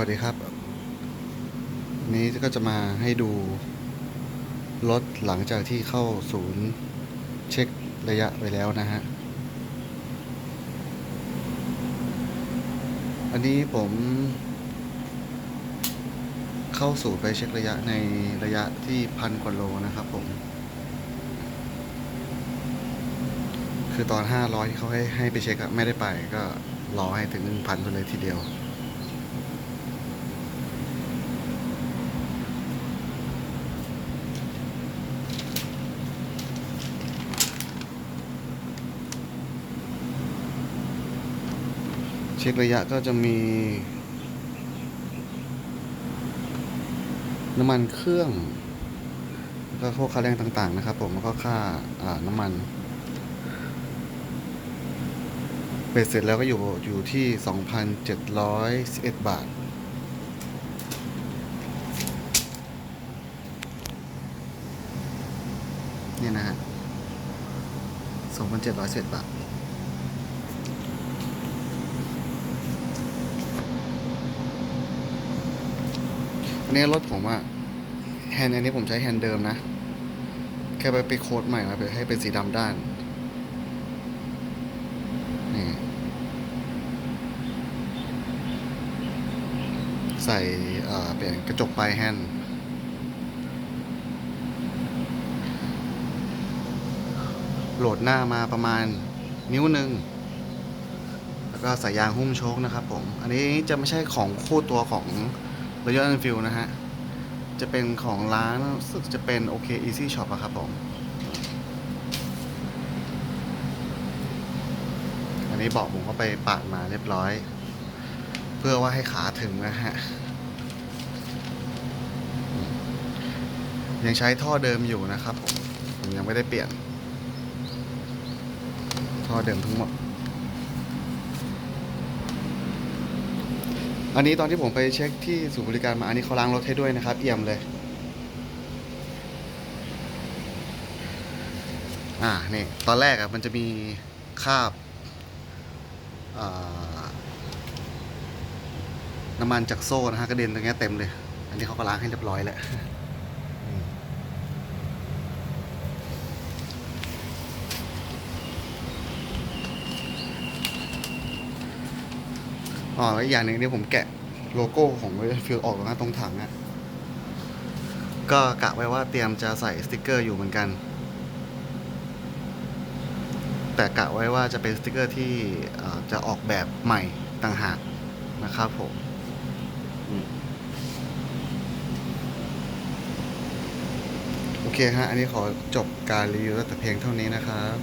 วัสดีครับ นี้ก็จะมาให้ดู รถหลังจากที่เข้าศูนย์เช็คระยะไปแล้วนะฮะ อันนี้ผม เข้าศูนย์ไปเช็คระยะในระยะที่พันกว่าโลนะครับผม คือตอน 500 ที่เขาให้ให้ไปเช็คไม่ได้ไปก็รอให้ถึง 1,000ไปเลยทีเดียว เช็คระยะก็จะมี น้ำมันเครื่องแล้วก็พวกค่าแรงต่างๆนะครับ ผมแล้วก็ค่าน้ำมันเบ็ดเสร็จแล้วก็อยู่อยู่ที่ 2,711 บาทเนี่ยนะฮะ2,711บาท อันนี้รถผมอะแฮนด์อันนี้ผมใช้แฮนด์เดิมนะ แค่ไปไปโค้ดใหม่มาให้เป็นสีดำด้านนี่ใส่เอ่อเปลี่ยนกระจกปลายแฮนด์โหลดหน้ามาประมาณนิ้วหนึ่ง แล้วก็ใส่ยางหุ้มโชคนะครับผม อันนี้จะไม่ใช่ของคู่ตัวของ Royal Enfield นะฮะ จะเป็นของร้านรู้สึกจะเป็น OK Easy Shop อะครับผม อันนี้บอกผมก็ไปปาดมาเรียบร้อย เพื่อว่าให้ขาถึงนะฮะ ยังใช้ท่อเดิมอยู่นะครับผม ผมยังไม่ได้เปลี่ยน ท่อเดิมทั้งหมด อันนี้ตอนที่ผมไปเช็คที่ศูนย์บริการมาอันนี้เขาล้างรถให้ด้วยนะครับ เอี่ยมเลย อ่านี่ตอนแรกอะมันจะมีคราบน้ำมันจากโซ่นะฮะกระเด็นตรงนี้เต็มเลย อันนี้เขาก็ล้างให้เรียบร้อยแล้วอืม อ๋ออีกอย่างหนึ่งที่ผมแกะโลโก้ของฟิลออกนะตรงถังอะก็กะไว้ว่าเตรียมจะใส่สติกเกอร์อยู่เหมือนกัน แต่กะไว้ว่าจะเป็นสติกเกอร์ที่จะออกแบบใหม่ต่างหากนะครับผมอืมโอเคฮะ อันนี้ขอจบการรีวิวแต่เพียงเท่านี้นะครับ